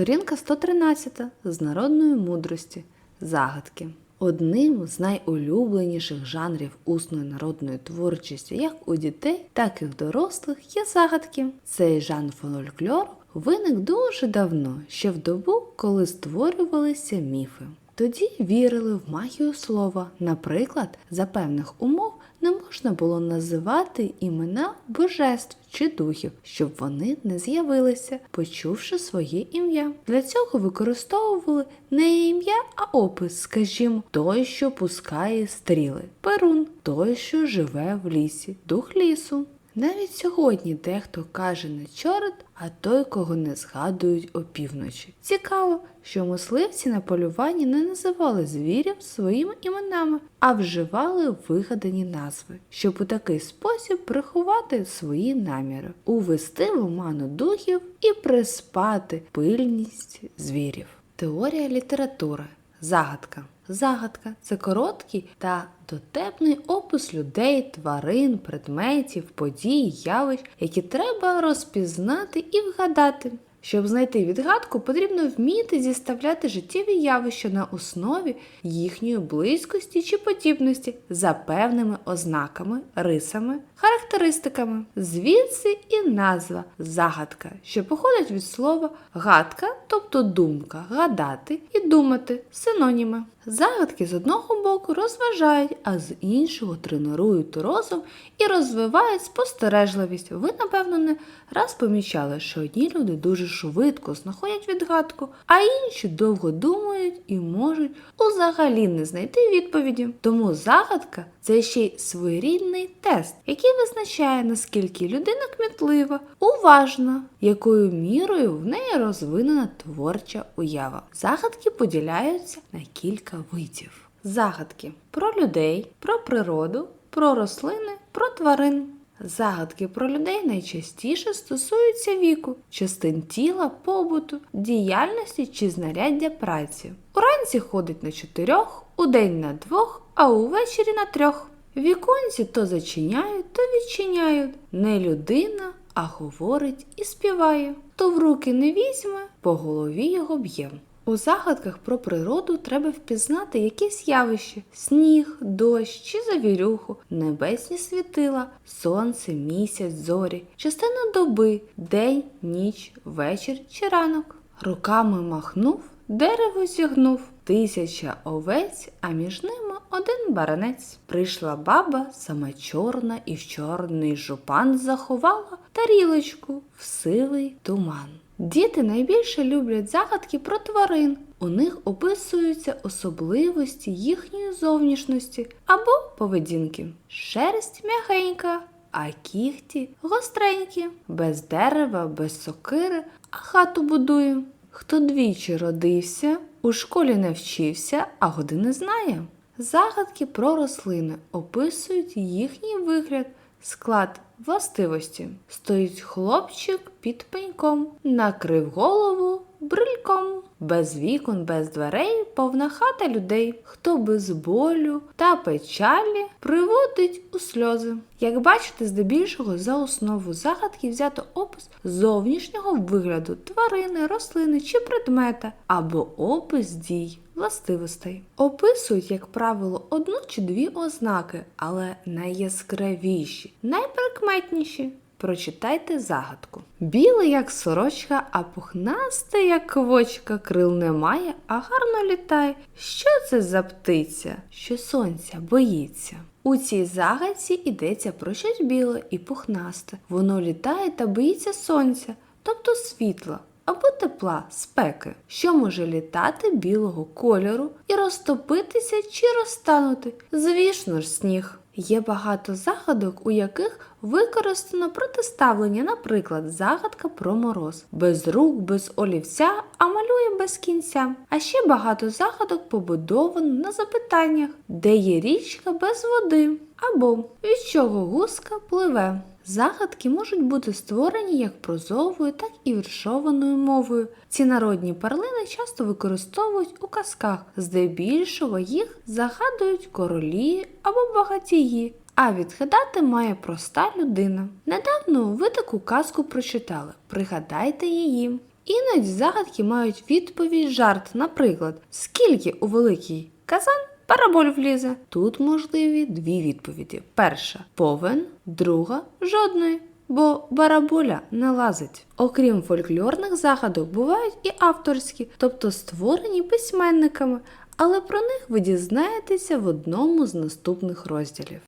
Сторінка 113 з народної мудрості. Загадки. Одним з найулюбленіших жанрів усної народної творчості як у дітей, так і в дорослих є загадки. Цей жанр фольклору виник дуже давно, ще в добу, коли створювалися міфи. Тоді вірили в магію слова. Наприклад, за певних умов не можна було називати імена божеств чи духів, щоб вони не з'явилися, почувши своє ім'я. Для цього використовували не ім'я, а опис, скажімо, той, що пускає стріли, перун, той, що живе в лісі, дух лісу. Навіть сьогодні дехто каже не чорт, а той, кого не згадують опівночі. Цікаво, що мисливці на полюванні не називали звірів своїми іменами, а вживали вигадані назви, щоб у такий спосіб приховати свої наміри, увести в оману духів і приспати пильність звірів. Теорія літератури. Загадка. Загадка це короткий та дотепний опис людей, тварин, предметів, подій, явищ, які треба розпізнати і вгадати. Щоб знайти відгадку, потрібно вміти зіставляти життєві явища на основі їхньої близькості чи подібності за певними ознаками, рисами, характеристиками. Звідси і назва загадка, що походить від слова гадка, тобто думка, гадати і думати синоніми. Загадки з одного боку розважають, а з іншого тренують розум і розвивають спостережливість. Ви, напевно, не раз помічали, що одні люди дуже швидко знаходять відгадку, а інші довго думають і можуть узагалі не знайти відповіді. Тому загадка це ще й своєрідний тест, який визначає, наскільки людина кмітлива, уважна, якою мірою в неї розвинена творча уява. Загадки поділяються на кілька видів. Загадки про людей, про природу, про рослини, про тварин. Загадки про людей найчастіше стосуються віку, частин тіла, побуту, діяльності чи знаряддя праці. Уранці ходить на чотирьох, удень на двох, а увечері на трьох. Віконці то зачиняють, то відчиняють. Не людина, а говорить і співає. То в руки не візьме, по голові його б'є. У загадках про природу треба впізнати якісь явища: сніг, дощ чи завірюху, небесні світила, сонце, місяць, зорі, частина доби, день, ніч, вечір чи ранок. Руками махнув, дерево зігнув, тисяча овець, а між ними один баранець. Прийшла баба, сама чорна, і в чорний жупан заховала тарілочку в сивий туман. Діти найбільше люблять загадки про тварин. У них описуються особливості їхньої зовнішності або поведінки. Шерсть м'ягенька, а кіхті гостренькі, без дерева, без сокири, а хату будує. Хто двічі родився, у школі не вчився, а години знає. Загадки про рослини описують їхній вигляд, склад властивості. Стоїть хлопчик під пеньком, накрив голову брильком. Без вікон, без дверей, повна хата людей, хто без болю та печалі приводить у сльози. Як бачите, здебільшого за основу загадки взято опис зовнішнього вигляду тварини, рослини чи предмета або опис дій. Властивостей описують, як правило, одну чи дві ознаки, але найяскравіші, найприкметніші. Прочитайте загадку. Біле, як сорочка, а пухнасте, як квочка, крил немає, а гарно літає. Що це за птиця, що сонця боїться? У цій загадці йдеться про щось біле і пухнасте. Воно літає та боїться сонця, тобто світла. Або тепла спеки, що може літати білого кольору і розтопитися чи розтанути. Звісно ж, сніг. Є багато загадок, у яких використано протиставлення, наприклад, загадка про мороз. Без рук, без олівця, а малює без кінця. А ще багато загадок побудовано на запитаннях, де є річка без води, або від чого гуска пливе. Загадки можуть бути створені як прозовою, так і віршованою мовою. Ці народні перлини часто використовують у казках, здебільшого їх загадують королі або багатії. А відгадати має проста людина. Недавно ви таку казку прочитали. Пригадайте її. Іноді загадки мають відповідь жарт, наприклад, скільки у великий казан параболь влізе. Тут можливі дві відповіді: перша повен, друга жодної. Бо бараболя не лазить. Окрім фольклорних загадок, бувають і авторські, тобто створені письменниками, але про них ви дізнаєтеся в одному з наступних розділів.